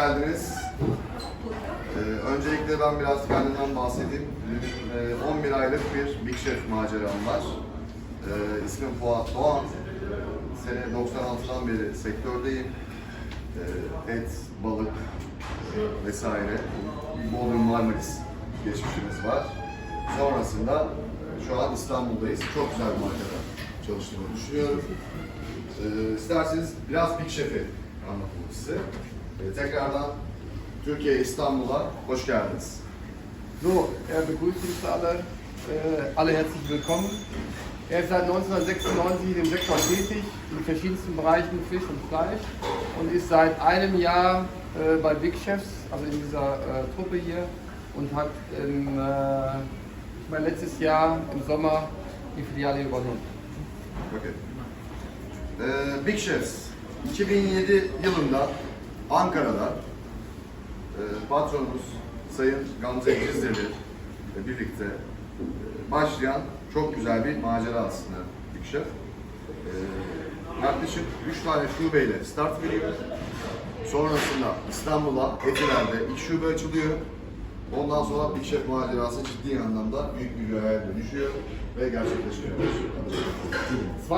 geldiniz. Ee, öncelikle ben biraz kendimden bahsedeyim. Benim, e, 11 aylık bir Big Chef maceram var. Ee, ismim Fuat Doğan. Sene 96'dan beri sektördeyim. Ee, et, balık e, vesaire. Bodrum Marmaris geçmişimiz var. Sonrasında e, şu an İstanbul'dayız. Çok güzel bir markada çalıştığımı düşünüyorum. Ee, isterseniz biraz Big Chef'i anlatayım size. Ee, tekrardan Türkiye, İstanbul'a hoş geldiniz. So, er begrüßt uns alle, äh, alle herzlich willkommen. Er ist seit 1996 im Sektor tätig, in verschiedensten Bereichen Fisch und Fleisch und ist seit einem Jahr äh, bei Big Chefs, also in dieser äh, Truppe hier und hat im, äh, ich meine, letztes Jahr im Sommer die Filiale übernommen. Bakın. Ee, Big Chefs 2007 yılında Ankara'da e, patronumuz Sayın Gamze İkizleri ile birlikte e, başlayan çok güzel bir macera aslında Chef. Ee, yaklaşık 3 tane şubeyle start veriyor. Sonrasında İstanbul'a, Etiler'de ilk şube açılıyor. Ondan sonra Big Chef macerası ciddi anlamda büyük bir rüyaya dönüşüyor ve gerçekleşiyor.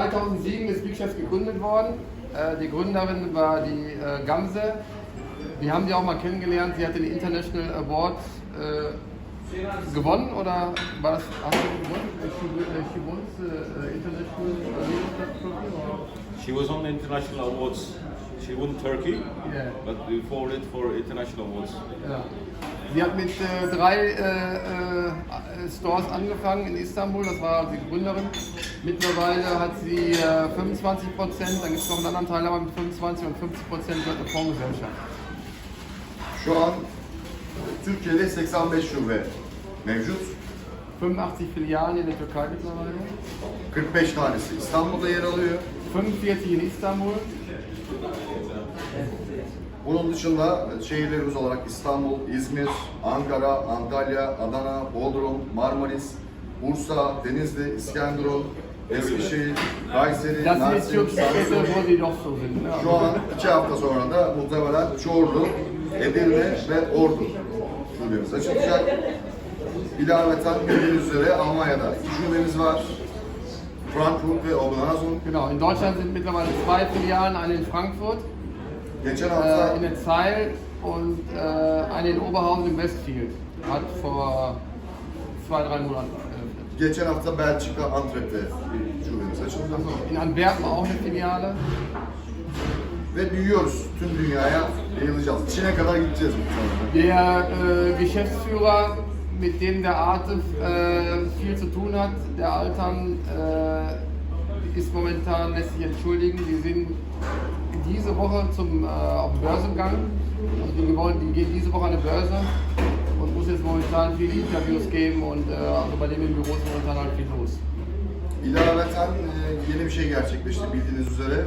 2007 ist Big gegründet worden. Äh, die Gründerin war die äh, Gamse. Wir haben sie auch mal kennengelernt. Sie hat den International Award äh, gewonnen oder war das hast du gewonnen? Äh, She, won the äh, International Leadership Trophy, or? She was on the international awards. She won Turkey, Yeah. but we forwarded for international awards. Ja. Sie hat mit äh, drei äh, äh, Stores angefangen in Istanbul, das war die Gründerin. Mittlerweile hat sie äh, 25 Prozent, dann gibt es noch einen anderen Teilhaber mit 25 und 50 Prozent gehört eine Fondsgesellschaft. Şu an Türkiye'de 85 şube mevcut. 85 Filialen in der Türkei mittlerweile, 45 tanesi İstanbul'da yer alıyor. 45 in Istanbul, Bunun dışında şehirlerimiz olarak İstanbul, İzmir, Ankara, Antalya, Adana, Bodrum, Marmaris, Bursa, Denizli, İskenderun, Eskişehir, Kayseri, Mersin. Ne? Şu an iki hafta sonra da muhtemelen Çorlu, Edirne ve Ordu şubemiz açılacak. İlaveten bildiğiniz üzere Almanya'da iki şubemiz var. Frankfurt ve Oberhausen. Genau, in Deutschland sind mittlerweile zwei Filialen, eine in Frankfurt, äh, in der Zeil und äh, eine in Oberhausen im Westfield. Hat vor zwei, drei Monaten eröffnet. geçen hafta Belçika Antwerp'te bir şubemiz açıldı. In Antwerpen auch eine Filiale. Ve büyüyoruz. Tüm dünyaya yayılacağız. Çin'e kadar gideceğiz muhtemelen. Der äh, Geschäftsführer, mit dem der Artif äh, viel zu tun hat, der Altern, äh, ist momentan, lässt sich entschuldigen, die sind diese Woche zum, äh, auf Börsengang. Also die, die gehen diese Woche an die Börse und muss jetzt momentan viele Interviews geben und äh, also bei dem im Büro ist momentan halt viel los. İlaveten e, yeni bir şey gerçekleşti bildiğiniz üzere.